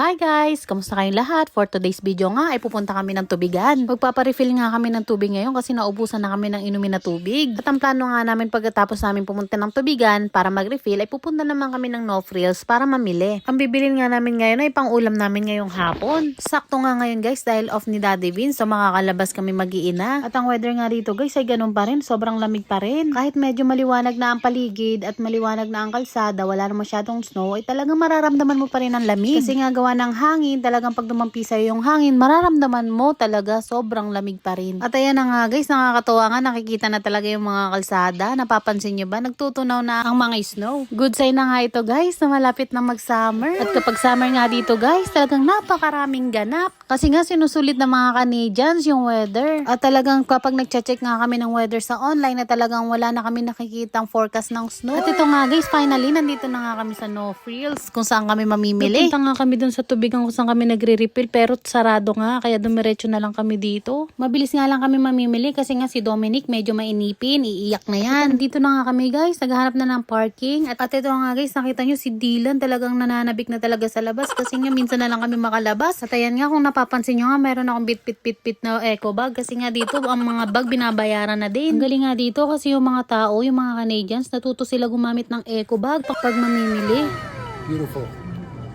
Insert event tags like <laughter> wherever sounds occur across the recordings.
Hi guys! Kamusta kayong lahat? For today's video nga ay pupunta kami ng tubigan. Magpaparefill nga kami ng tubig ngayon kasi naubusan na kami ng inumin na tubig. At ang plano nga namin pagkatapos namin pumunta ng tubigan para mag-refill ay pupunta naman kami ng no frills para mamili. Ang bibilin nga namin ngayon ay pang ulam namin ngayong hapon. Sakto nga ngayon guys dahil off ni Daddy Vince so makakalabas kami mag-iina. At ang weather nga dito guys ay ganun pa rin. Sobrang lamig pa rin. Kahit medyo maliwanag na ang paligid at maliwanag na ang kalsada, wala na masyadong snow, ay talagang mararamdaman mo pa rin ang lamig. Kasi nga gawa ng hangin, talagang pag dumampi sa'yo yung hangin, mararamdaman mo talaga sobrang lamig pa rin. At ayan na nga guys, nakakatuwa nga, nakikita na talaga yung mga kalsada. Napapansin nyo ba? Nagtutunaw na ang mga snow. Good sign na nga ito guys, na malapit na mag-summer. At kapag summer nga dito guys, talagang napakaraming ganap. Kasi nga sinusulit ng mga Canadians yung weather. At talagang kapag nagche-check nga kami ng weather sa online, na talagang wala na kami nakikitang forecast ng snow. At ito nga guys, finally, nandito na nga kami sa No Frills, kung saan kami mamimili. Punta nga kami dun sa tubigan kung saan kami nagre-refill, pero sarado nga, kaya dumiretso na lang kami dito. Mabilis nga lang kami mamimili kasi nga si Dominic medyo mainipin, iiyak na yan. Dito na nga kami guys, naghahanap na ng parking. At, at ito nga guys, nakita nyo si Dylan talagang nananabik na talaga sa labas kasi nga minsan na lang kami makalabas. At ayan nga, kung napapansin nyo nga, meron akong bit-bit-bit-bit na eco bag kasi nga dito ang mga bag binabayaran na din. Ang galing nga dito kasi yung mga tao, yung mga Canadians, natuto sila gumamit ng eco bag pag mamimili. Beautiful.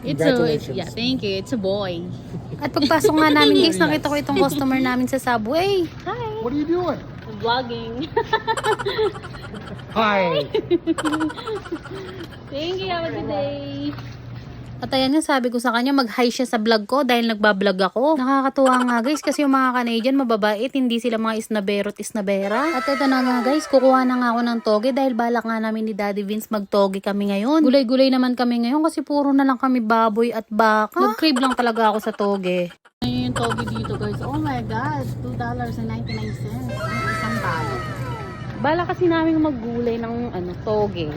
It's a, Congratulations. yeah, thank you. It's a boy. At pagpasok nga namin guys, nakita ko itong customer namin sa subway. Hi! What are you doing? Vlogging. Hi. <laughs> Thank you. Have a good day. At ayan nga, sabi ko sa kanya, mag-hi siya sa vlog ko dahil nagbablog ako. Nakakatuwa nga guys kasi yung mga Canadian mababait, hindi sila mga isnabero at isnabera. At ito na nga guys, kukuha na nga ako ng toge dahil balak nga namin ni Daddy Vince magtoge kami ngayon. Gulay-gulay naman kami ngayon kasi puro na lang kami baboy at baka. Nag-crave lang talaga ako sa toge. Ayun yung toge dito guys. Oh my God, $2.99. Isang talo. Bala kasi namin maggulay ng ano, toge.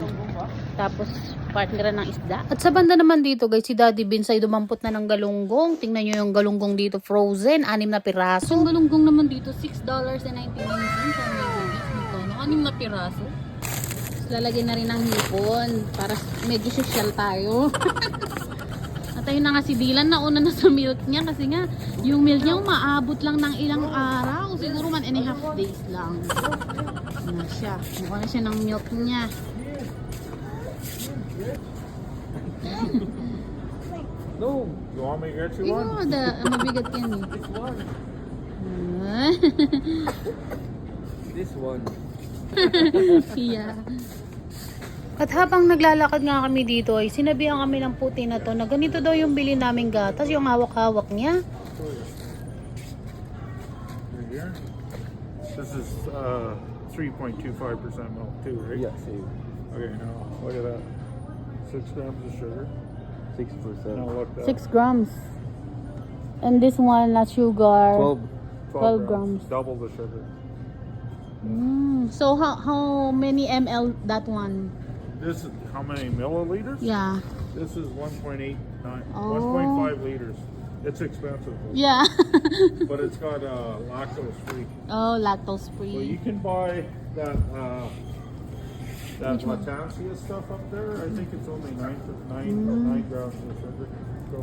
Tapos, partner ng isda. At sa banda naman dito, guys, si Daddy Vince ay dumampot na ng galunggong. Tingnan nyo yung galunggong dito, frozen, anim na piraso. Yung galunggong naman dito, $6.99. Ano? Anim na piraso. Lalagyan na rin ng hipon para medyo social tayo. <laughs> At ayun na nga si Dylan, nauna na sa milk niya kasi nga, yung milk niya umaabot lang ng ilang araw. Siguro man and a half days lang. Ano siya, mukha na siya ng milk niya. <laughs> No. You want me to get you Ikaw one? da, mabigat yan eh. Which one? Ah, <laughs> This one. <laughs> yeah. At habang naglalakad nga kami dito ay sinabihan kami ng puti na to na ganito daw yung bili naming gatas, yung hawak-hawak niya. Right here. This is uh, 3.25% milk too, right? Yeah, same. Okay, now look at that. Six grams of sugar. Six percent. Now look that. 6 grams. And this one, not sugar. Twelve. 12 grams. Double the sugar. Mm, so how, how many ml that one? This is how many milliliters? Yeah. This is 1.89, Oh. 1.5 liters. It's expensive. Yeah. <laughs> but it's got uh, lactose free. oh, lactose free. So you can buy that uh, that? Latancia stuff up there. I think it's only nine nine Mm. nine grams of sugar. So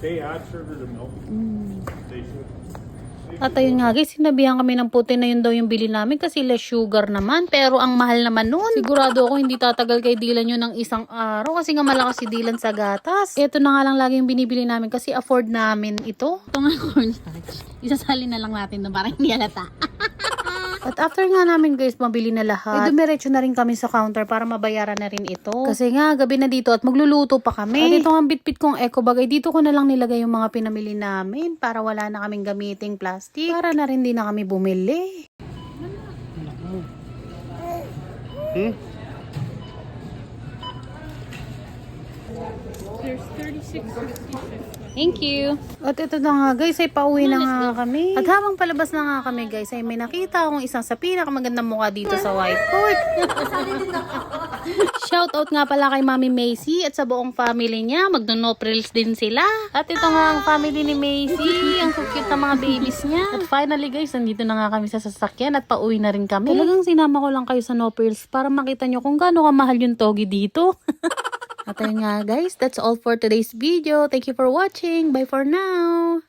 they add sugar to milk. Mm. They should. At ayun nga guys, sinabihan kami ng puti na yun daw yung bili namin kasi less sugar naman. Pero ang mahal naman nun. Sigurado ako hindi tatagal kay Dylan yun ng isang araw kasi nga malakas si Dylan sa gatas. Ito na nga lang lagi yung binibili namin kasi afford namin ito. Ito nga <laughs> cornstarch. Isasali na lang natin doon para hindi halata. <laughs> At after nga namin guys mabili na lahat, ay dumiretso na rin kami sa counter para mabayaran na rin ito. Kasi nga gabi na dito at magluluto pa kami. At ito ang bitbit kong eco bag ay dito ko na lang nilagay yung mga pinamili namin para wala na kaming gamiting plastic. Para na rin din na kami bumili. Hmm? Thank you. At ito na nga guys, ay pauwi na nga kami. At habang palabas na nga kami guys, ay may nakita akong isang sa pinakamagandang mukha dito sa White Court. <laughs> Shout out nga pala kay Mami Macy at sa buong family niya. Magno-noprils din sila. At ito nga ang family ni Macy. Ang cute ng mga babies niya. At finally guys, nandito na nga kami sa sasakyan at pauwi na rin kami. Talagang sinama ko lang kayo sa noprils para makita nyo kung gaano kamahal yung togi dito. <laughs> At ayun nga guys, that's all for today's video. Thank you for watching. Bye for now!